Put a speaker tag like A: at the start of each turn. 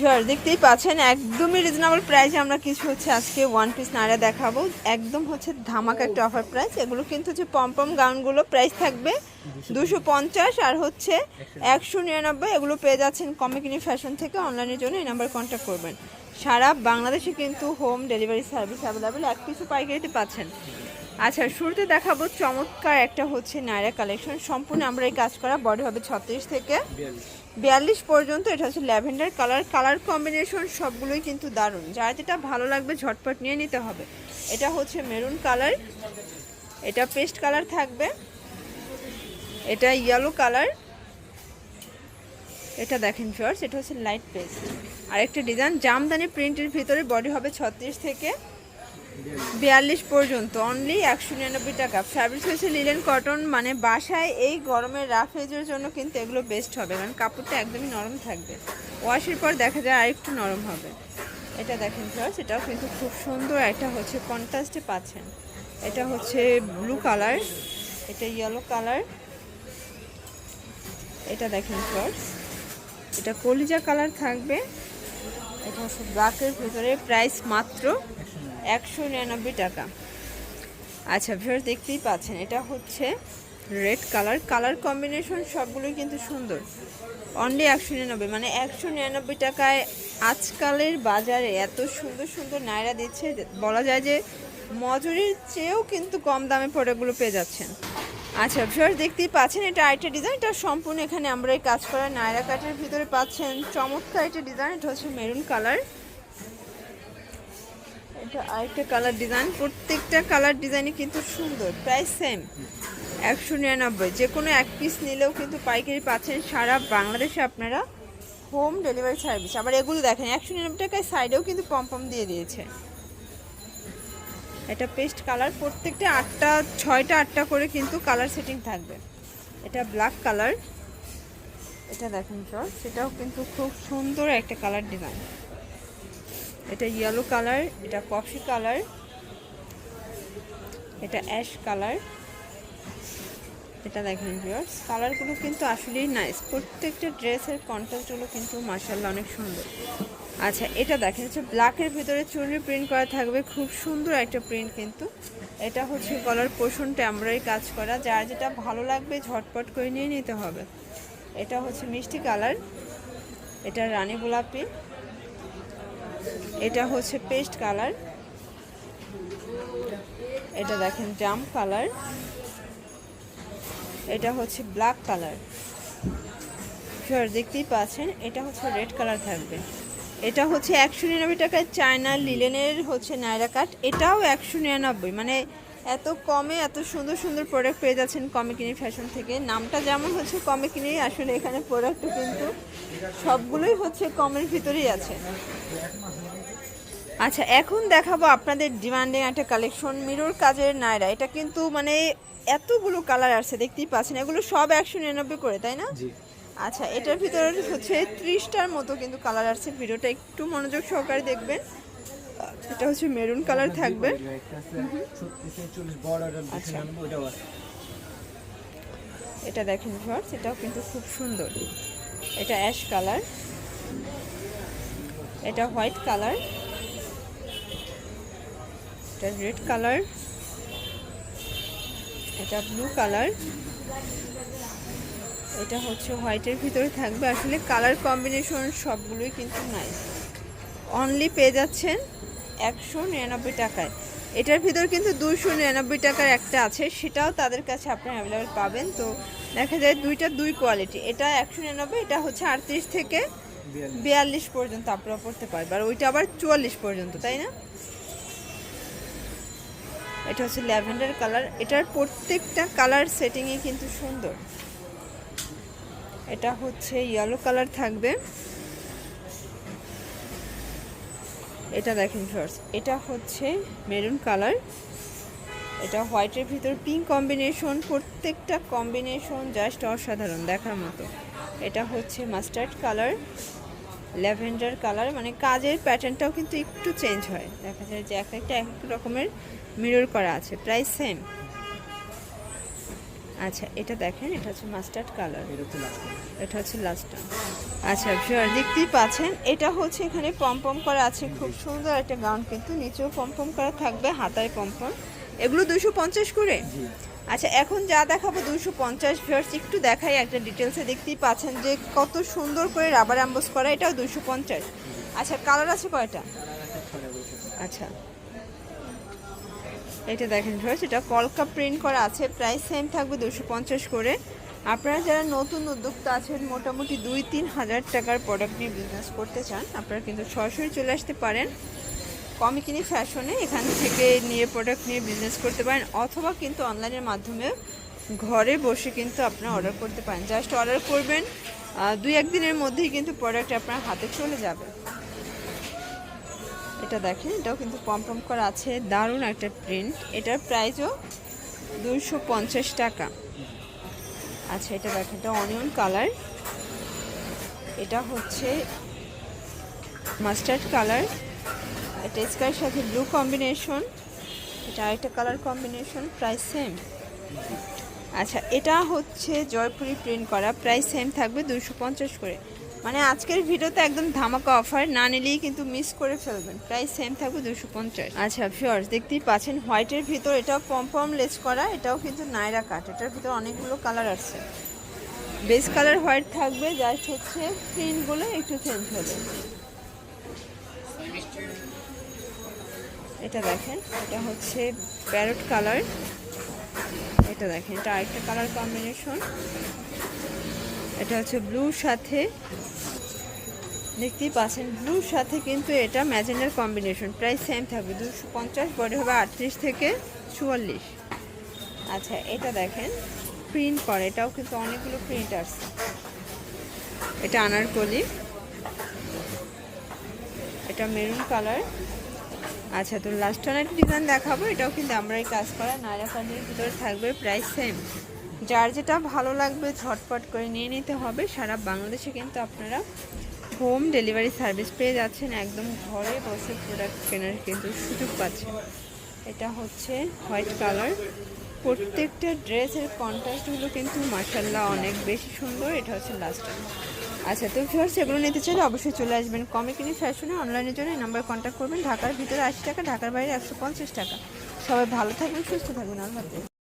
A: Viewer দেখতেই পাচ্ছেন একদমই রিজনেবল প্রাইসে আমরা কিছু হচ্ছে আজকে ওয়ান পিস নাড়া দেখাবো। একদম হচ্ছে ধামাকা একটা অফার প্রাইস এগুলো কিন্তু হচ্ছে পম্পম গাউনগুলো প্রাইস থাকবে দুশো পঞ্চাশ। আর হচ্ছে একশো নিরানব্বই। এগুলো পেয়ে যাচ্ছেন কমিকিনি ফ্যাশন থেকে অনলাইনের জন্য। এই নাম্বার কন্ট্যাক্ট করবেন। সারা বাংলাদেশে কিন্তু হোম ডেলিভারি সার্ভিস অ্যাভেলেবেল এক কিছু পাইকারিতে পাচ্ছেন। আচ্ছা শুরুতে দেখাবো চমৎকার একটা হচ্ছে নায়রা কালেকশন। সম্পূর্ণ আমরা এই কাজ করা বডি হবে ছত্রিশ থেকে বিয়াল্লিশ পর্যন্ত। এটা হচ্ছে ল্যাভেন্ডার কালার। কালার কম্বিনেশন সবগুলোই কিন্তু দারুণ। যার যেটা ভালো লাগবে ঝটপট নিয়ে নিতে হবে। এটা হচ্ছে মেরুন কালার। এটা পেস্ট কালার থাকবে। এটা ইয়েলো কালার। এটা দেখেন ফিওর্স এটা হচ্ছে লাইট পেস্ট আরেকটা ডিজাইন জামদানি প্রিন্টের ভিতরে বডি হবে ছত্রিশ থেকে বিয়াল্লিশ পর্যন্ত অনলি একশো নিরানব্বই টাকা। ফ্যাব্রিক হচ্ছে লিলেন কটন মানে বাসায় এই গরমের রাফ এজের জন্য কিন্তু এগুলো বেস্ট হবে, কারণ কাপড়টা একদমই নরম থাকবে। ওয়াশের পর দেখা যায় আরেকটু নরম হবে। এটা দেখেন ফার্স্ট এটাও কিন্তু খুব সুন্দর। একটা হচ্ছে কন্ট্রাস্টে পাচ্ছেন। এটা হচ্ছে ব্লু কালার এটা ইয়েলো কালার এটা দেখেন ফার্স্ট এটা কলিজা কালার থাকবে। এটা হচ্ছে ব্ল্যাকের ভিতরে প্রাইস মাত্র একশো নিরানব্বই টাকা। আচ্ছা ভিউয়ার দেখতেই পাচ্ছেন, এটা হচ্ছে রেড কালার কালার কম্বিনেশন সবগুলোই কিন্তু সুন্দর। অনলি একশো নিরানব্বই মানে একশো নিরানব্বই টাকায় আজকালের বাজারে এত সুন্দর সুন্দর নায়রা দিচ্ছে, বলা যায় যে মজুরির চেয়েও কিন্তু কম দামে প্রোডাক্টগুলো পেয়ে যাচ্ছেন। আচ্ছা ভিউয়ার দেখতেই পাচ্ছেন, এটা আরেকটা ডিজাইন এটা সম্পূর্ণ এখানে আমরা এই কাজ করা নায়রা কাটের ভিতরে পাচ্ছেন। চমৎকার একটা ডিজাইন এটা হচ্ছে মেরুন কালার এটা আরেকটা কালার ডিজাইন প্রত্যেকটা কালার ডিজাইনই কিন্তু সুন্দর প্রাইস সেম একশো নিরানব্বই। যে কোনো এক পিস নিলেও কিন্তু পাইকারি পাচ্ছেন সারা বাংলাদেশে আপনারা হোম ডেলিভারি সার্ভিস আবার এগুলো দেখেন, একশো নিরানব্বই টাকায় সাইডেও কিন্তু পম্পম দিয়ে দিয়েছে। এটা পেস্ট কালার প্রত্যেকটা আটটা, ছয়টা, আটটা করে কিন্তু কালার সেটিং থাকবে। এটা ব্ল্যাক কালার এটা দেখেন সর সেটাও কিন্তু খুব সুন্দর একটা কালার ডিজাইন এটা ইয়েলো কালার এটা কফি কালার এটা অ্যাশ কালার এটা দেখেন ভিউয়ার্স কালারগুলো কিন্তু আসলেই নাইস প্রত্যেকটা ড্রেসের কন্ট্রাস্টগুলো কিন্তু মার্শাল্লাহ অনেক সুন্দর। আচ্ছা এটা দেখেন হচ্ছে ব্ল্যাকের ভিতরে চুনরি প্রিন্ট করা থাকবে, খুব সুন্দর একটা প্রিন্ট কিন্তু। এটা হচ্ছে গলার পোষণটা আমরাই কাজ করা, যার যেটা ভালো লাগবে ঝটপট করে নিয়ে নিতে হবে। এটা হচ্ছে মিষ্টি কালার এটা রানী গোলাপি। এটা হচ্ছে পেস্ট কালার। এটা দেখেন, জাম কালার। এটা হচ্ছে ব্ল্যাক কালার। শিওর দেখতেই পাচ্ছেন, এটা হচ্ছে রেড কালার থাকবে। এটা হচ্ছে একশো নিরানব্বই টাকায় চায়না লিলেনের হচ্ছে নায়রা কাট এটাও একশো নিরানব্বই মানে এত কমে এত সুন্দর সুন্দর প্রোডাক্ট পেয়ে যাচ্ছেন কমিকিনি ফ্যাশন থেকে। নামটা যেমন হচ্ছে কমিকিনি আসলে এখানে প্রোডাক্টও কিন্তু সবগুলোই হচ্ছে কমের ভিতরেই আছে। আচ্ছা এখন দেখাবো আপনাদের ডিমান্ডিং একটা কালেকশন মিরর কাজের নায়রা। এটা কিন্তু মানে এতগুলো কালার আছে দেখতেই পাচ্ছেন। এগুলো সব একশো নিরানব্বই করে তাই না? আচ্ছা এটার ভিতরে হচ্ছে ত্রিশটার মতো কিন্তু কালার আসছে। ভিডিওটা একটু মনোযোগ সহকারে দেখবেন। এটা হচ্ছে মেরুন কালার থাকবে। আচ্ছা। এটা দেখেন ভিউয়ার্স এটাও কিন্তু খুব সুন্দর। এটা অ্যাশ কালার এটা হোয়াইট কালার এটা রেড কালার এটা ব্লু কালার এটা হচ্ছে হোয়াইটের ভিতরে থাকবে। আসলে কালার কম্বিনেশন সবগুলোই কিন্তু নাই অনলি পেয়ে যাচ্ছেন একশো নিরানব্বই টাকায়। এটার ভিতর কিন্তু দুশো নিরানব্বই টাকার একটা আছে সেটাও তাদের কাছে আপনারা অ্যাভেলেবেল পাবেন। তো দেখা যায় দুইটা দুই কোয়ালিটি এটা একশো নিরানব্বই এটা হচ্ছে আটত্রিশ থেকে বিয়াল্লিশ। পর্যন্ত আপনারা পড়তে পারবেন। আর ওইটা আবার চুয়াল্লিশ পর্যন্ত তাই না? এটা হচ্ছে ল্যাভেন্ডার কালার। এটার প্রত্যেকটা কালার সেটিংই কিন্তু সুন্দর। এটা হচ্ছে ইয়েলো কালার থাকবে। এটা দেখেন ফার্স্ট এটা হচ্ছে মেরুন কালার এটা হোয়াইটের ভিতর পিঙ্ক কম্বিনেশন প্রত্যেকটা কম্বিনেশন জাস্ট অসাধারণ দেখার মতো। এটা হচ্ছে মাস্টার্ড কালার ল্যাভেন্ডার কালার মানে কাজের প্যাটার্নটাও কিন্তু একটু চেঞ্জ হয়। দেখা যায় যে এক একটা এক এক রকমের মিরর করা আছে, প্রায় সেম আচ্ছা এটা দেখেন এটা হচ্ছে মাস্টার্ড কালার
B: এটা হচ্ছে লাস্ট
A: এটা হচ্ছে লাস্টটা আচ্ছা ভিউয়ার দেখতেই পাচ্ছেন এটা হচ্ছে এখানে পমপম করা আছে খুব সুন্দর একটা গাউন কিন্তু নিচেও পমপম করা থাকবে হাতায় পমপম এগুলো দুশো পঞ্চাশ করে? আচ্ছা এখন যা দেখাবো দুশো পঞ্চাশ ভিউয়ার্স একটু দেখাই একটা ডিটেলসে দেখতেই পাচ্ছেন যে কত সুন্দর করে রাবার অ্যাম্বোস করা এটাও দুশো পঞ্চাশ। আচ্ছা কালার আছে কয়টা? আচ্ছা। এটা দেখেন ভিউয়ার্স, এটা কলকা প্রিন্ট করা আছে। প্রাইস সেম থাকবে দুশো পঞ্চাশ করে। আপনারা যারা নতুন উদ্যোক্তা আছেন, মোটামুটি দুই তিন হাজার টাকার প্রোডাক্ট নিয়ে বিজনেস করতে চান, আপনারা কিন্তু সরাসরি চলে আসতে পারেন। কমে কিনে ফ্যাশনে এখান থেকে নিয়ে প্রোডাক্ট নিয়ে বিজনেস করতে পারেন, অথবা কিন্তু অনলাইনের মাধ্যমে ঘরে বসে কিন্তু আপনারা অর্ডার করতে পারেন। জাস্ট অর্ডার করবেন দুই একদিনের মধ্যেই কিন্তু প্রোডাক্ট আপনার হাতে চলে যাবে। এটা দেখেন, এটাও কিন্তু পম্পম করা আছে, দারুণ একটা প্রিন্ট এটার প্রাইসও দুইশো পঞ্চাশ টাকা। আচ্ছা এটা দেখেন, এটা অনিয়ন কালার এটা হচ্ছে মাস্টার্ড কালার এটা স্কাইয়ের সাথে ব্লু কম্বিনেশন এটা আরেকটা কালার কম্বিনেশন প্রাইস সেম আচ্ছা এটা হচ্ছে জয়পুরি প্রিন্ট করা প্রাইস সেম থাকবে দুশো করে। মানে আজকের ভিডিওতে একদম ধামাকা অফার না নিলেই কিন্তু মিস করে ফেলবেন। প্রাইস সেম থাকবে দুশো পঞ্চাশ। আচ্ছা ফিওর্স দেখতেই পাচ্ছেন হোয়াইটের ভিতর এটাও পম্পম লেস করা, এটাও কিন্তু নাইরা কাট এটার ভিতর অনেকগুলো কালার আছে। বেস কালার হোয়াইট থাকবে জাস্ট হচ্ছে প্রিন্টগুলো একটু চেঞ্জ হবে। এটা দেখেন, এটা হচ্ছে প্যারট কালার এটা দেখেন, এটা আরেকটা কালার কম্বিনেশন এটা হচ্ছে ব্লুর সাথে। দেখতেই পাচ্ছেন, ব্লুর সাথে কিন্তু এটা ম্যাজেন্ডার কম্বিনেশন। প্রাইস সেম থাকবে, দুশো পঞ্চাশ বডি হবে আটত্রিশ থেকে চুয়াল্লিশ। আচ্ছা এটা দেখেন প্রিন্ট করে, এটাও কিন্তু অনেকগুলো প্রিন্ট আসছে। এটা আনারকলি। এটা মেরুন কালার আচ্ছা তো লাস্ট একটা ডিজাইন দেখাবো, এটাও কিন্তু আমরাই কাজ করা নায়রা কাজের ভিতরে থাকবে প্রাইস সেম যার যেটা ভালো লাগবে ঝটপট করে নিয়ে নিতে হবে। সারা বাংলাদেশে কিন্তু আপনারা হোম ডেলিভারি সার্ভিস পেয়ে যাচ্ছেন। একদম ঘরে বসে প্রোডাক্ট কেনার কিন্তু সুযোগ পাচ্ছেন। এটা হচ্ছে হোয়াইট কালার প্রত্যেকটা ড্রেসের কন্ট্রাস্টগুলো কিন্তু মার্শাল্লাহ অনেক বেশি সুন্দর। এটা হচ্ছে লাস্ট আচ্ছা তো ফিওর্স এগুলো নিতে চাইলে অবশ্যই চলে আসবেন। কমে কিনে ফ্যাশনে অনলাইনের জন্য এই নাম্বার কন্ট্যাক্ট করবেন। ঢাকার ভিতরে আশি টাকা, ঢাকার বাইরে একশো পঞ্চাশ টাকা। সবাই ভালো থাকবেন, সুস্থ থাকবেন। আল্লাহ।